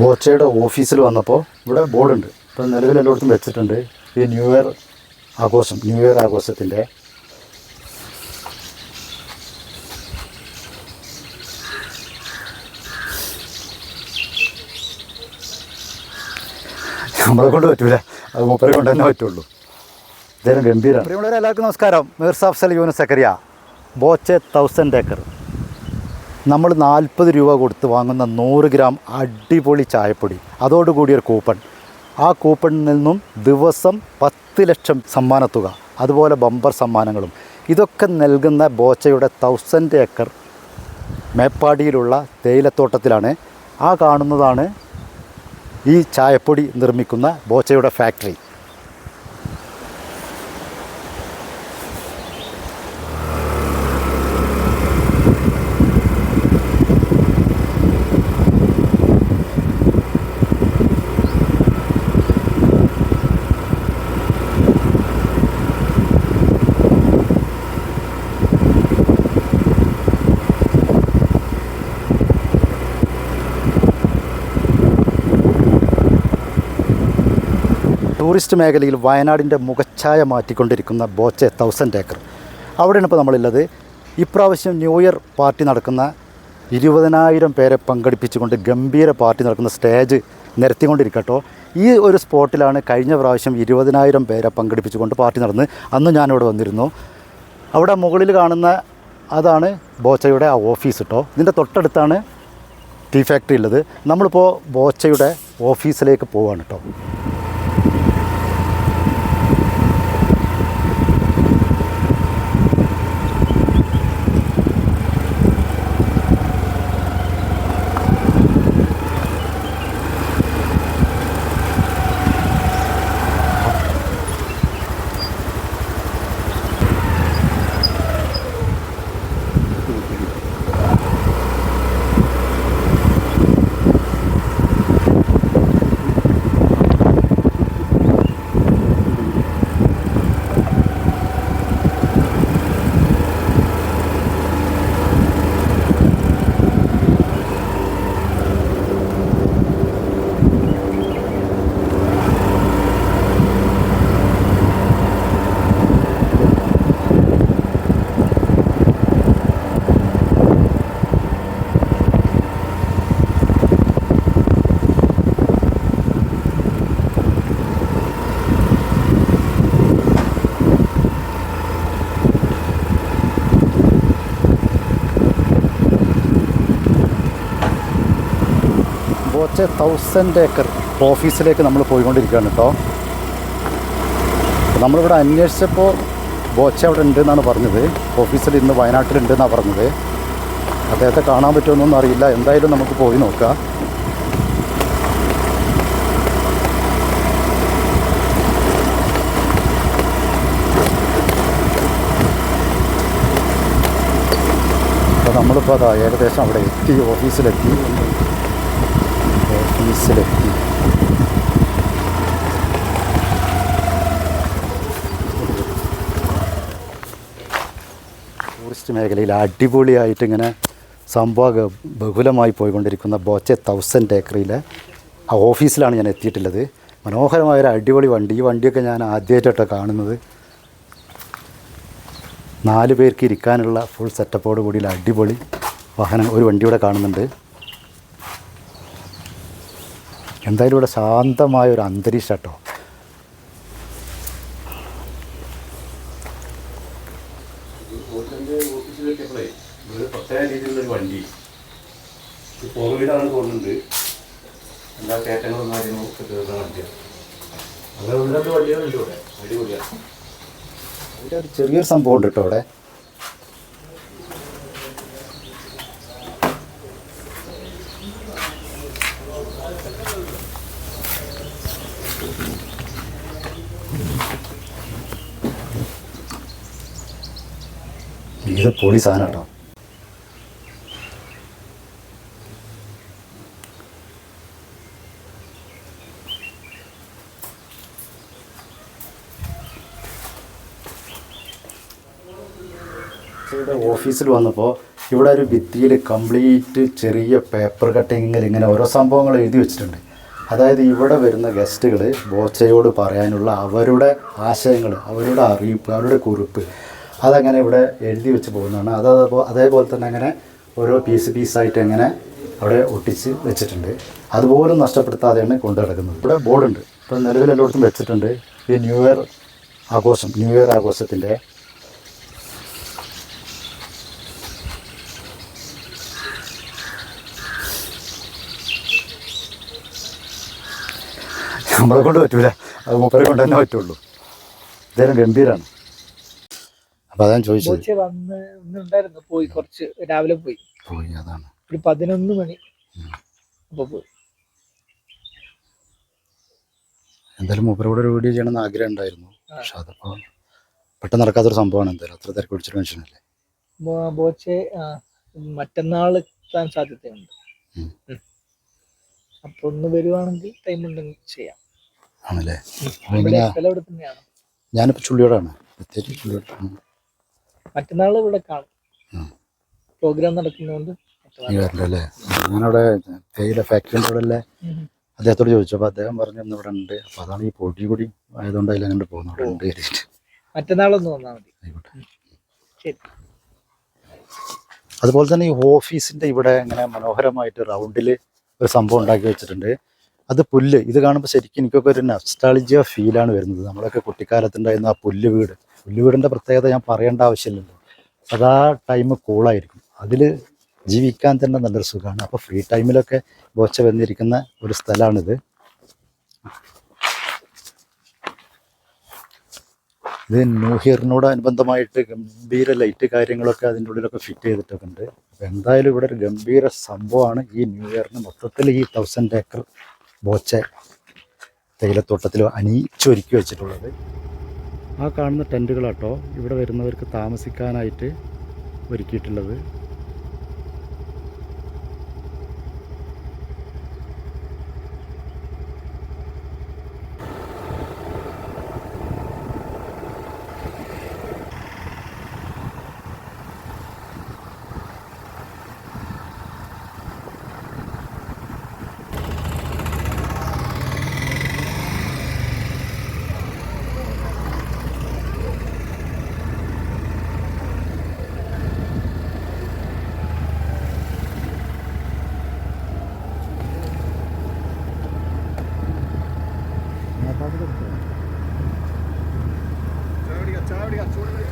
ബോച്ചയുടെ ഓഫീസിൽ വന്നപ്പോൾ ഇവിടെ ബോർഡുണ്ട്. ഇപ്പം നിലവിൽ എല്ലായിടത്തും വെച്ചിട്ടുണ്ട്. ഈ ന്യൂ ഇയർ ആഘോഷം ന്യൂ ഇയർ ആഘോഷത്തിന്റെ നമ്മളെ കൊണ്ട് പറ്റൂല. അത് മൂപ്പരെ കൊണ്ട് തന്നെ പറ്റുള്ളൂ. ഇദ്ദേഹം പ്രിയമുള്ളവരെ എല്ലാവർക്കും നമസ്കാരം. മിർസ അഫ്സൽ യൂനസ് സക്കറിയ ബോച്ചെ തൗസൻഡ് ഏക്കർ നമ്മൾ നാൽപ്പത് രൂപ കൊടുത്ത് വാങ്ങുന്ന നൂറ് ഗ്രാം അടിപൊളി ചായപ്പൊടി. അതോടുകൂടി ഒരു കൂപ്പൺ. ആ കൂപ്പണിൽ നിന്നും ദിവസം പത്ത് ലക്ഷം സമ്മാനത്തുക അതുപോലെ ബമ്പർ സമ്മാനങ്ങളും. ഇതൊക്കെ നൽകുന്ന ബോച്ചയുടെ തൗസൻഡ് ഏക്കർ മേപ്പാടിയിലുള്ള തേയിലത്തോട്ടത്തിലാണ്. ആ കാണുന്നതാണ് ഈ ചായപ്പൊടി നിർമ്മിക്കുന്ന ബോച്ചയുടെ ഫാക്ടറി ടൂറിസ്റ്റ് മേഖലയിൽ വയനാടിന്റെ മുഖച്ഛായ മാറ്റിക്കൊണ്ടിരിക്കുന്ന ബോച്ചെ തൗസൻഡ് ഏക്കർ അവിടെയാണ് ഇപ്പോൾ നമ്മളുള്ളത്. ഇപ്രാവശ്യം ന്യൂ ഇയർ പാർട്ടി നടക്കുന്ന ഇരുപതിനായിരം പേരെ പങ്കെടുപ്പിച്ചുകൊണ്ട് ഗംഭീര പാർട്ടി നടക്കുന്ന സ്റ്റേജ് നിരത്തിക്കൊണ്ടിരിക്കട്ടോ ഈ ഒരു സ്പോട്ടിലാണ് കഴിഞ്ഞ പ്രാവശ്യം ഇരുപതിനായിരം പേരെ പങ്കെടുപ്പിച്ചുകൊണ്ട് പാർട്ടി നടന്ന് അന്ന് ഞാനിവിടെ വന്നിരുന്നു. അവിടെ മുകളിൽ കാണുന്ന അതാണ് ബോച്ചയുടെ ആ ഓഫീസ് കേട്ടോ. ഇതിന്റെ തൊട്ടടുത്താണ് ടീ ഫാക്ടറി ഉള്ളത്. നമ്മളിപ്പോൾ ബോച്ചയുടെ ഓഫീസിലേക്ക് പോവാണ് കേട്ടോ. ബോച്ച തൗസൻഡ് ഏക്കർ ഓഫീസിലേക്ക് നമ്മൾ പോയിക്കൊണ്ടിരിക്കുകയാണ് കേട്ടോ. നമ്മളിവിടെ അന്വേഷിച്ചപ്പോൾ ബോച്ച അവിടെ ഉണ്ട് എന്നാണ് പറഞ്ഞത്. ഓഫീസിൽ ഇന്ന് വയനാട്ടിലുണ്ട് എന്നാണ് പറഞ്ഞത്. അദ്ദേഹത്തെ കാണാൻ പറ്റുമെന്നൊന്നും അറിയില്ല. എന്തായാലും നമുക്ക് പോയി നോക്കാം. നമ്മളിപ്പോൾ അതാ ഏകദേശം അവിടെ എത്തി ഓഫീസിലെത്തി ഓഫീസിലെത്തി ടൂറിസ്റ്റ് മേഖലയിൽ അടിപൊളിയായിട്ട് ഇങ്ങനെ സംഭവ ബഹുലമായി പോയിക്കൊണ്ടിരിക്കുന്ന ബോച്ചെ തൗസൻഡ് ഏക്കറിലെ ആ ഓഫീസിലാണ് ഞാൻ എത്തിയിട്ടുള്ളത്. മനോഹരമായ ഒരു അടിപൊളി വണ്ടി. ഈ വണ്ടിയൊക്കെ ഞാൻ ആദ്യമായിട്ടാണ് കാണുന്നത്. നാല് പേർക്ക് ഇരിക്കാനുള്ള ഫുൾ സെറ്റപ്പോട് കൂടിയുള്ള അടിപൊളി വാഹനം ഒരു വണ്ടിയുടെ കാണുന്നുണ്ട്. എന്തായാലും ഇവിടെ ശാന്തമായ ഒരു അന്തരീക്ഷം കേട്ടോ പ്രത്യേക രീതിയിലുള്ളൊരു വണ്ടി. ഫോർ വീലാണ് തോന്നുന്നുണ്ട്. എല്ലാ കയറ്റങ്ങളും കാര്യങ്ങളും ഒക്കെ തീർന്ന വണ്ടിയാണ് അങ്ങനെ ഒന്ന് രണ്ട് വണ്ടികളുണ്ട് ഇവിടെ. അടിപൊളിയാണ് ഇവിടെ ഒരു ചെറിയൊരു സംഭവം ഉണ്ട് കേട്ടോ അവിടെ. ഇത് പൊളി സാധനം കേട്ടോ. ഓഫീസിൽ വന്നപ്പോൾ ഇവിടെ ഒരു ഭിത്തിയിൽ കംപ്ലീറ്റ് ചെറിയ പേപ്പർ കട്ടിങ്ങിൽ ഇങ്ങനെ ഓരോ സംഭവങ്ങൾ എഴുതി വെച്ചിട്ടുണ്ട്. അതായത് ഇവിടെ വരുന്ന ഗസ്റ്റുകൾ ബോച്ചയോട് പറയാനുള്ള അവരുടെ ആശയങ്ങൾ അവരുടെ അറിയിപ്പ് അവരുടെ കുറിപ്പ് അതങ്ങനെ ഇവിടെ എഴുതി വെച്ച് പോകുന്നതാണ്. അത് അതേപോലെ തന്നെ അങ്ങനെ ഓരോ പീസ് പീസായിട്ട് അങ്ങനെ അവിടെ ഒട്ടിച്ച് വെച്ചിട്ടുണ്ട്. അതുപോലും നഷ്ടപ്പെടുത്താതെയാണ് കൊണ്ടു നടക്കുന്നത്. ഇവിടെ ബോർഡുണ്ട്. ഇപ്പോൾ നിലവിൽ എല്ലായിടത്തും വെച്ചിട്ടുണ്ട്. ഈ ന്യൂ ഇയർ ആഘോഷം ന്യൂ ഇയർ ആഘോഷത്തിന്റെ നമ്മളെ കൊണ്ട് പറ്റൂല. അത് മൂപ്പരെ കൊണ്ട് തന്നെ പറ്റുള്ളൂ. ഇദ്ദേഹം ഗംഭീരാണ്. അപ്പോൾ അതാണ് ചോദിച്ചത്. വന്ന് ഇന്നുണ്ടായിരുന്നു പോയി കുറച്ച് രാവിലെ പോയി. പോയി അതാണ്. ഒരു പതിനൊന്ന് മണി. അപ്പൊ പോയി. എന്തായാലും മൂപ്പരെ കൂടെ ഒരു വീഡിയോ ചെയ്യണമെന്ന് ആഗ്രഹം ഉണ്ടായിരുന്നു. പക്ഷെ അതിപ്പോ പെട്ടെന്ന് നടക്കാത്തൊരു സംഭവമാണ് എന്തായാലും. അത്ര തിരക്ക് പിടിച്ചൊരു മനുഷ്യനല്ലേ? ബോ- ബോച്ചെ ആ, മറ്റന്നാൾ എത്താൻ സാധ്യതയുണ്ട്. ഉം. ഉം. അപ്പൊ ഒന്ന് വരുവാണെങ്കിൽ ടൈം ഉണ്ടെങ്കിൽ ചെയ്യാം. ആണല്ലേ? ഇവിടെ എങ്ങനെയാ സ്ഥലം ഇവിടെ തന്നെയാണ്. ഞാനിപ്പോൾ ചുള്ളിയോടാണ്. പ്രത്യേകിച്ച് ചുള്ളിയോട് ഉം. മറ്റന്നാൾ ഇവിടെ കാണും. പ്രോഗ്രാം നടക്കുന്നതുകൊണ്ട് നീ വരണ്ട ഞാനവിടെ തേയില ഫാക്ടറിന്റെ അവിടെ അല്ലേ അദ്ദേഹത്തോട് ചോദിച്ചു അപ്പോൾ അദ്ദേഹം പറഞ്ഞു "ഇന്ന് ഇവിടെ ഉണ്ട്. അപ്പോൾ അതാണ് ഈ പൊടി കൂടി ആയതുകൊണ്ട് അതിൽ അങ്ങോട്ട് പോകുന്നു. അവിടെ ഉണ്ട് കരുതിയിട്ട് മറ്റന്നാളൊന്ന് വന്നാൽ മതി. ആയിക്കോട്ടെ. ശരി. അതുപോലെ തന്നെ ഈ ഓഫീസിന്റെ ഇവിടെ ഇങ്ങനെ മനോഹരമായിട്ട് റൗണ്ടിൽ ഒരു സംഭവം ഉണ്ടാക്കി വെച്ചിട്ടുണ്ട്. അത് പുല്ല്. ഇത് കാണുമ്പോൾ ശരിക്കും എനിക്കൊക്കെ ഒരു നസ്റ്റാളിജിയ ഫീലാണ് വരുന്നത്. നമ്മളൊക്കെ കുട്ടിക്കാലത്തുണ്ടായിരുന്ന ആ പുല്ല് വീട്. പുല്ല് വീടിന്റെ പ്രത്യേകത ഞാൻ പറയേണ്ട ആവശ്യമില്ലല്ലോ. സദാ ടൈം കൂളായിരിക്കും അതിൽ ജീവിക്കാൻ തന്നെ നല്ലൊരു സുഖമാണ്. അപ്പോൾ ഫ്രീ ടൈമിലൊക്കെ ബോച്ച വന്നിരിക്കുന്ന ഒരു സ്ഥലമാണിത് ഇത് ന്യൂഹിയറിനോട് അനുബന്ധമായിട്ട് ഗംഭീര ലൈറ്റ് കാര്യങ്ങളൊക്കെ അതിന്റെ ഉള്ളിലൊക്കെ ഫിറ്റ് ചെയ്തിട്ടൊക്കെ ഉണ്ട് എന്തായാലും ഇവിടെ ഒരു ഗംഭീര സംഭവമാണ് ഈ ന്യൂ ഇയറിന് മൊത്തത്തിൽ ഈ തൗസൻഡ് ഏക്കർ ബോച്ച തേയിലത്തോട്ടത്തിൽ അണിയിച്ചൊരുക്കി വെച്ചിട്ടുള്ളത്. ആ കാണുന്ന ടെന്റുകളാട്ടോ ഇവിടെ വരുന്നവർക്ക് താമസിക്കാനായിട്ട് ഒരുക്കിയിട്ടുള്ളത്. చూడలేదు.